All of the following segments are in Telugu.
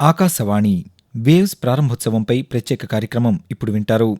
ఆకాశవాణి వేవ్స్ ప్రారంభోత్సవంపై ప్రత్యేక కార్యక్రమం ఇప్పుడు వింటారు.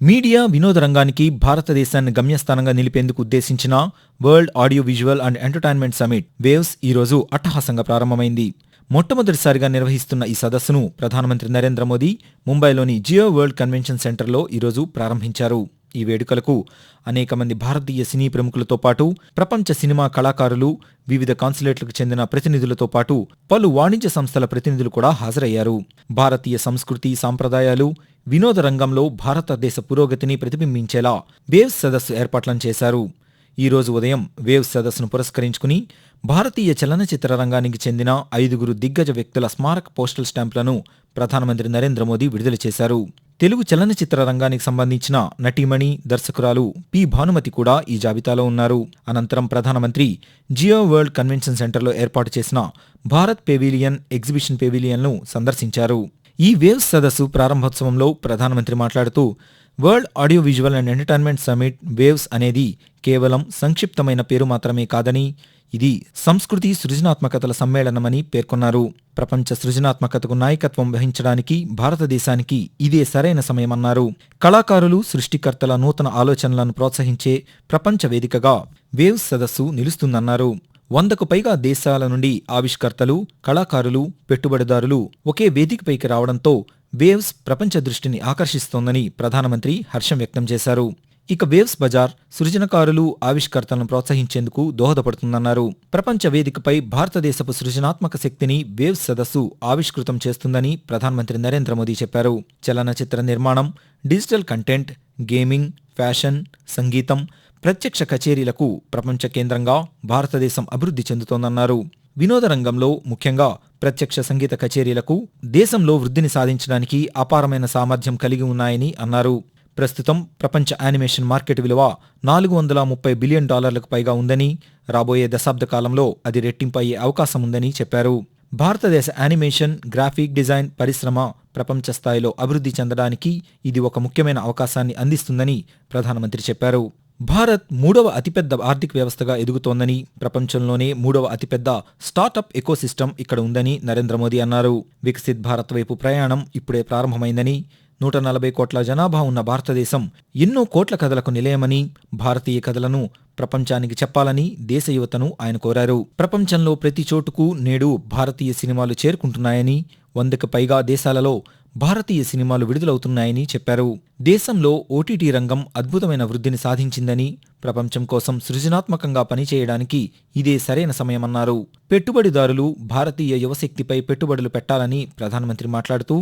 మీడియా వినోద రంగానికి భారతదేశాన్ని గమ్యస్థానంగా నిలిపేందుకు ఉద్దేశించిన world audio visual and entertainment summit waves ఈరోజు అట్టహాసంగా ప్రారంభమైంది. మొట్టమొదటిసారిగా నిర్వహిస్తున్న ఈ సదస్సును ప్రధానమంత్రి నరేంద్ర మోదీ ముంబైలోని జియో వరల్డ్ కన్వెన్షన్ సెంటర్లో ఈరోజు ప్రారంభించారు. ఈ వేడుకలకు అనేక మంది భారతీయ సినీ ప్రముఖులతో పాటు ప్రపంచ సినిమా కళాకారులు వివిధ కాన్సులేట్లకు చెందిన ప్రతినిధులతో పాటు పలు వాణిజ్య సంస్థల ప్రతినిధులు కూడా హాజరయ్యారు. భారతీయ సంస్కృతి సాంప్రదాయాలు వినోద రంగంలో భారతదేశ పురోగతిని ప్రతిబింబించేలా వేవ్స్ సదస్సు ఏర్పాట్లను చేశారు. ఈ రోజు ఉదయం వేవ్స్ సదస్సును పురస్కరించుకుని భారతీయ చలనచిత్ర రంగానికి చెందిన ఐదుగురు దిగ్గజ వ్యక్తుల స్మారక పోస్టల్ స్టాంపులను ప్రధానమంత్రి నరేంద్ర మోదీ విడుదల చేశారు. తెలుగు చలనచిత్ర రంగానికి సంబంధించిన నటీమణి దర్శకురాలు పి. భానుమతి కూడా ఈ జాబితాలో ఉన్నారు. అనంతరం ప్రధానమంత్రి జియో వరల్డ్ కన్వెన్షన్ సెంటర్లో ఏర్పాటు చేసిన భారత్ పెవిలియన్ ఎగ్జిబిషన్ పెవిలియన్ను సందర్శించారు. ఈ వేవ్స్ సదస్సు ప్రారంభోత్సవంలో ప్రధానమంత్రి మాట్లాడుతూ world audio visual and entertainment summit waves అనేది కేవలం సంక్షిప్తమైన పేరు మాత్రమే కాదని ఇది సంస్కృతి సృజనాత్మకతల సమ్మేళనమని పేర్కొన్నారు. ప్రపంచ సృజనాత్మకతకు నాయకత్వం వహించడానికి భారతదేశానికి ఇదే సరైన సమయమన్నారు. కళాకారులు సృష్టికర్తల నూతన ఆలోచనలను ప్రోత్సహించే ప్రపంచ వేదికగా వేవ్స్ సదస్సు నిలుస్తుందన్నారు. వందకు పైగా దేశాల నుండి ఆవిష్కర్తలు కళాకారులు పెట్టుబడిదారులు ఒకే వేదికపైకి రావడంతో వేవ్స్ ప్రపంచ దృష్టిని ఆకర్షిస్తోందని ప్రధానమంత్రి హర్షం వ్యక్తం చేశారు. ఇక వేవ్స్ బజార్ సృజనకారులు ఆవిష్కర్తలను ప్రోత్సహించేందుకు దోహదపడుతుందన్నారు. ప్రపంచ వేదికపై భారతదేశపు సృజనాత్మక శక్తిని వేవ్స్ సదస్సు ఆవిష్కృతం చేస్తుందని ప్రధానమంత్రి నరేంద్ర మోదీ చెప్పారు. చలనచిత్ర నిర్మాణం డిజిటల్ కంటెంట్ గేమింగ్ ఫ్యాషన్ సంగీతం ప్రత్యక్ష కచేరీలకు ప్రపంచ కేంద్రంగా భారతదేశం అభివృద్ధి చెందుతోందన్నారు. వినోద రంగంలో ముఖ్యంగా ప్రత్యక్ష సంగీత కచేరీలకు దేశంలో వృద్ధిని సాధించడానికి అపారమైన సామర్థ్యం కలిగి ఉన్నాయని అన్నారు. ప్రస్తుతం ప్రపంచ యానిమేషన్ మార్కెట్ విలువ నాలుగు వందల ముప్పై బిలియన్ డాలర్లకు పైగా ఉందని రాబోయే దశాబ్ద కాలంలో అది రెట్టింపు అయ్యే అవకాశం ఉందని చెప్పారు. భారతదేశ యానిమేషన్ గ్రాఫిక్ డిజైన్ పరిశ్రమ ప్రపంచ స్థాయిలో అభివృద్ధి చెందడానికి ఇది ఒక ముఖ్యమైన అవకాశాన్ని అందిస్తుందని ప్రధానమంత్రి చెప్పారు. భారత్ మూడవ అతిపెద్ద ఆర్థిక వ్యవస్థగా ఎదుగుతోందని ప్రపంచంలోనే మూడవ అతిపెద్ద స్టార్టప్ ఎకోసిస్టమ్ ఇక్కడ ఉందని నరేంద్ర మోదీ అన్నారు. వికసిత్ భారత్ వైపు ప్రయాణం ఇప్పుడే ప్రారంభమైందని నూట నలభై కోట్ల జనాభా ఉన్న భారతదేశం ఎన్నో కోట్ల కథలకు నిలయమని భారతీయ కథలను ప్రపంచానికి చెప్పాలని దేశ యువతను ఆయన కోరారు. ప్రపంచంలో ప్రతి చోటుకు నేడు భారతీయ సినిమాలు చేరుకుంటున్నాయని వందకు పైగా దేశాలలో భారతీయ సినిమాలు విడుదలవుతున్నాయని చెప్పారు. దేశంలో ఓటీటీ రంగం అద్భుతమైన వృద్ధిని సాధించిందని ప్రపంచం కోసం సృజనాత్మకంగా పనిచేయడానికి ఇదే సరైన సమయమన్నారు. పెట్టుబడిదారులు భారతీయ యువశక్తిపై పెట్టుబడులు పెట్టాలని ప్రధానమంత్రి మాట్లాడుతూ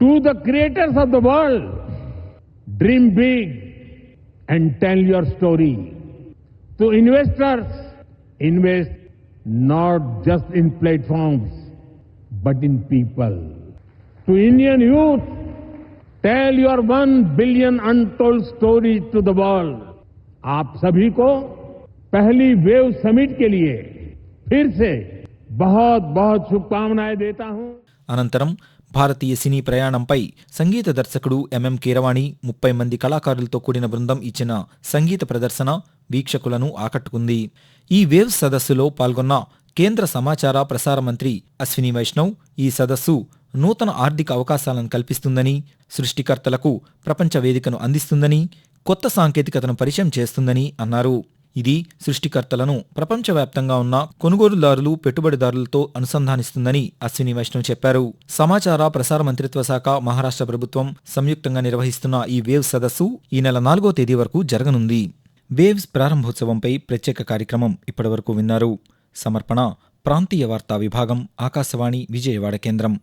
to the creators of the world dream big and tell your story to investors invest not just in platforms but in people To Indian youth, tell your one billion untold stories to the world. आप सभी को पहली वेव समिट के लिए फिर से बहुत बहुत शुभकामनाएं देता हूं అనంతరం భారతీయ సినీ ప్రయాణంపై సంగీత దర్శకుడు ఎంఎం కీరవాణి ముప్పై మంది కళాకారులతో కూడిన బృందం ఇచ్చిన సంగీత ప్రదర్శన వీక్షకులను ఆకట్టుకుంది ఈ వేవ్స్ సదస్సులో పాల్గొన్న కేంద్ర సమాచార ప్రసార మంత్రి అశ్విని వైష్ణవ్ ఈ సదస్సు నూతన ఆర్థిక అవకాశాలను కల్పిస్తుందని సృష్టికర్తలకు ప్రపంచ వేదికను అందిస్తుందని కొత్త సాంకేతికతను పరిచయం చేస్తుందని అన్నారు. ఇది సృష్టికర్తలను ప్రపంచవ్యాప్తంగా ఉన్న కొనుగోలుదారులు పెట్టుబడిదారులతో అనుసంధానిస్తుందని అశ్విని వైష్ణవ్ చెప్పారు. సమాచార ప్రసార మంత్రిత్వ శాఖ మహారాష్ట్ర ప్రభుత్వం సంయుక్తంగా నిర్వహిస్తున్న ఈ వేవ్ సదస్సు ఈ నెల నాలుగో తేదీ వరకు జరగనుంది. వేవ్స్ ప్రారంభోత్సవంపై ప్రత్యేక కార్యక్రమం ఇప్పటివరకు విన్నారు. సమర్పణ ప్రాంతీయ వార్తా విభాగం ఆకాశవాణి విజయవాడ కేంద్రం.